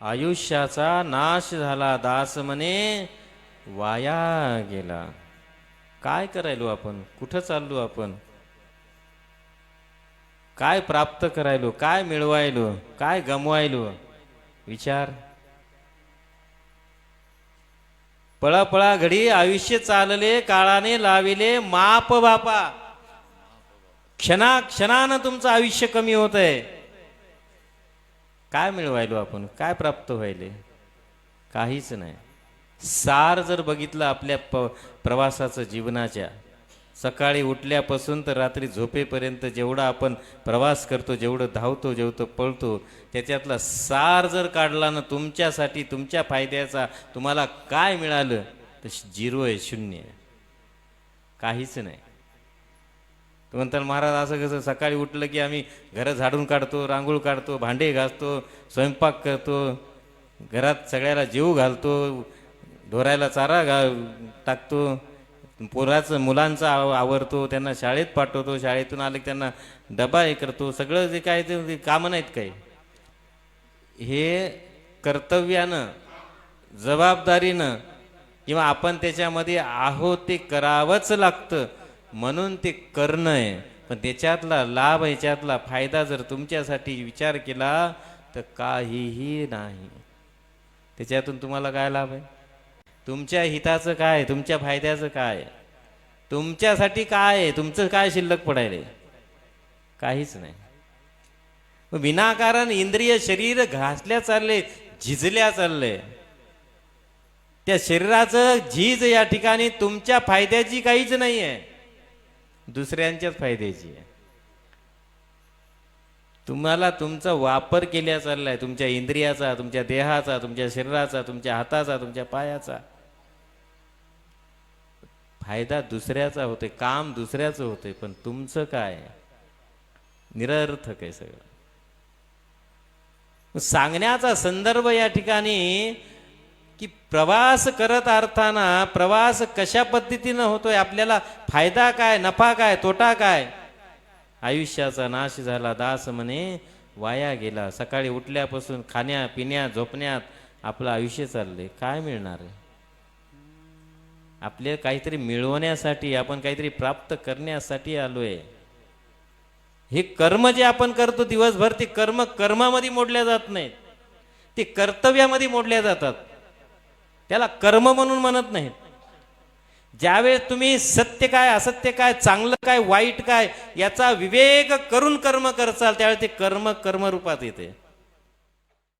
आयुष्याचा नाश झाला दास म्हणे वाया गेला. काय करायलो आपण? कुठं चाललो आपण? काय प्राप्त करायलो? काय मिळवायलो? काय गमवायलो? विचार. पळापळा घडी आयुष्य चालले काळाने लाविले माप बापा. क्षणा क्षणानं तुमचं आयुष्य कमी होत आहे काय मिळवायलो आपण? काय प्राप्त व्हायले? काहीच नाही. सार जर बघितलं आपल्या प प्रवासाचं जीवनाच्या सकाळी उठल्यापासून तर रात्री झोपेपर्यंत जेवढा आपण प्रवास करतो जेवढं धावतो जेवढं पळतो त्याच्यातला सार जर काढला ना तुमच्यासाठी तुमच्या फायद्याचा तुम्हाला काय मिळालं? तर झिरो आहे शून्य आहे. काहीच नाही. तर म्हणतात महाराज असं कसं सकाळी उठलं की आम्ही घरं झाडून काढतो रांगोळ काढतो भांडे घासतो स्वयंपाक करतो घरात सगळ्याला जीव घालतो ढोरायला चारा घा टाकतो पोराचं मुलांचं आव आवरतो त्यांना शाळेत पाठवतो शाळेतून आले त्यांना डबा हे करतो सगळं जे काय ते कामं नाहीत काही. हे कर्तव्यानं जबाबदारीनं किंवा आपण त्याच्यामध्ये आहो ते करावंच लागतं. म्हणून ते करणं आहे. पण त्याच्यातला लाभ याच्यातला फायदा जर तुमच्यासाठी विचार केला तर काहीही नाही. त्याच्यातून तुम्हाला काय लाभ आहे? तुमच्या हिताचं काय? तुमच्या फायद्याचं काय? तुमच्यासाठी काय आहे? तुमचं काय शिल्लक पडायले काहीच नाही. विनाकारण इंद्रिय शरीर घासल्या चालले झिजल्या चालले. त्या शरीराचं झीज या ठिकाणी तुमच्या फायद्याची काहीच नाही आहे दुसऱ्यांच्याच फायद्याची आहे. तुम्हाला तुमचा वापर केल्या चाललाय तुमच्या इंद्रियाचा तुमच्या देहाचा तुमच्या शरीराचा तुमच्या हाताचा तुमच्या पायाचा. फायदा दुसऱ्याचा होते काम दुसऱ्याचं होते पण तुमचं काय? निरर्थक आहे सगळं. सांगण्याचा संदर्भ या ठिकाणी की प्रवास करत असताना प्रवास कशा पद्धतीनं होतोय आपल्याला फायदा काय नफा काय तोटा काय? आयुष्याचा नाश झाला दास म्हणे वाया गेला. सकाळी उठल्यापासून खाण्या पिण्या झोपण्यात आपलं आयुष्य चाललंय. काय मिळणार आहे? आपले काहीतरी मिळवण्यासाठी आपण काहीतरी प्राप्त करण्यासाठी आलोय. हे कर्म जे आपण करतो दिवसभर ते कर्म कर्मामध्ये मोडल्या जात नाहीत. ते कर्तव्यामध्ये मोडल्या जातात. त्याला कर्म म्हणून म्हणत नाहीत. ज्यावेळेस तुम्ही सत्य काय असत्य काय चांगलं काय वाईट काय याचा विवेक करून कर्म करचाल त्यावेळेस ते कर्म कर्मरूपात येते.